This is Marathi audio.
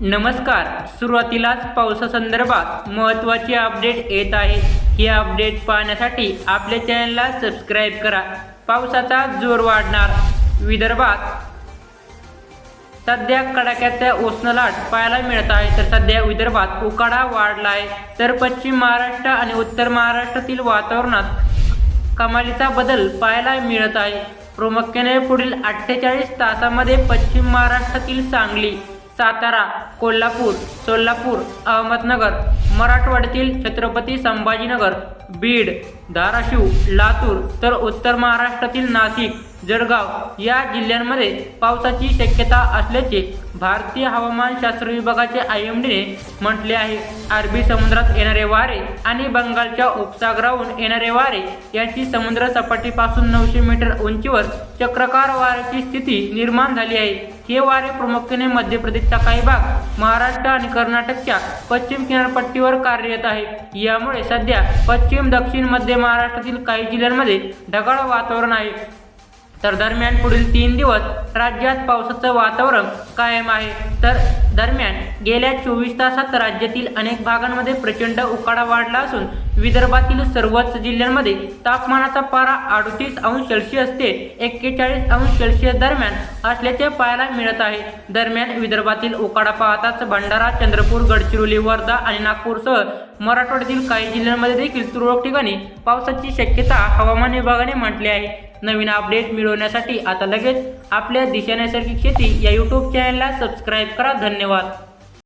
नमस्कार. सुरुवातीलाच पावसासंदर्भात महत्त्वाची अपडेट येत आहे. ही अपडेट पाहण्यासाठी आपल्या चॅनलला सबस्क्राईब करा. पावसाचा जोर वाढणार. विदर्भात सध्या कडाक्याचा उष्णलाट पाहायला मिळत आहे. तर सध्या विदर्भात उकाडा वाढला आहे तर पश्चिम महाराष्ट्र आणि उत्तर महाराष्ट्रातील वातावरणात कमालीचा बदल पाहायला मिळत आहे. प्रामुख्याने पुढील अठ्ठेचाळीस तासामध्ये पश्चिम महाराष्ट्रातील सांगली सातारा कोल्हापूर सोलापूर अहमदनगर मराठवाड्यातील छत्रपती संभाजीनगर बीड धाराशिव लातूर तर उत्तर महाराष्ट्रातील नाशिक जळगाव या जिल्ह्यांमध्ये पावसाची शक्यता असल्याचे भारतीय हवामानशास्त्र विभागाचे आय एम डीने म्हटले आहे. अरबी समुद्रात येणारे वारे आणि बंगालच्या उपसागराहून येणारे वारे यांची समुद्र सपाटीपासून नऊशे मीटर उंचीवर चक्रकार वाऱ्याची स्थिती निर्माण झाली आहे. हे वारे प्रामुख्याने मध्य प्रदेशचा काही भाग महाराष्ट्र आणि कर्नाटकच्या पश्चिम किनारपट्टीवर कार्यरत आहे. यामुळे सध्या पश्चिम दक्षिण मध्य महाराष्ट्रातील काही जिल्ह्यांमध्ये ढगाळ वातावरण आहे. तर दरम्यान पुढील तीन दिवस राज्यात पावसाचं वातावरण कायम आहे. तर दरम्यान गेल्या चोवीस तासात राज्यातील अनेक भागांमध्ये प्रचंड उकाडा वाढला असून विदर्भातील सर्वच जिल्ह्यांमध्ये तापमानाचा पारा अडतीस अंश सेल्सिअस ते एक्केचाळीस अंश सेल्सिअस दरम्यान असल्याचे पाहायला मिळत आहे. दरम्यान विदर्भातील उकाडा पाहताच भंडारा चंद्रपूर गडचिरोली वर्धा आणि नागपूरसह मराठवाड्यातील काही जिल्ह्यांमध्ये देखील तुरळक ठिकाणी पावसाची शक्यता हवामान विभागाने म्हटली आहे. नवीन अपडेट मिळवण्यासाठी आता लगेच आपल्या दिशा नैसर्गिक शेती या यूट्यूब चॅनलला सबस्क्राईब करा. धन्यवाद.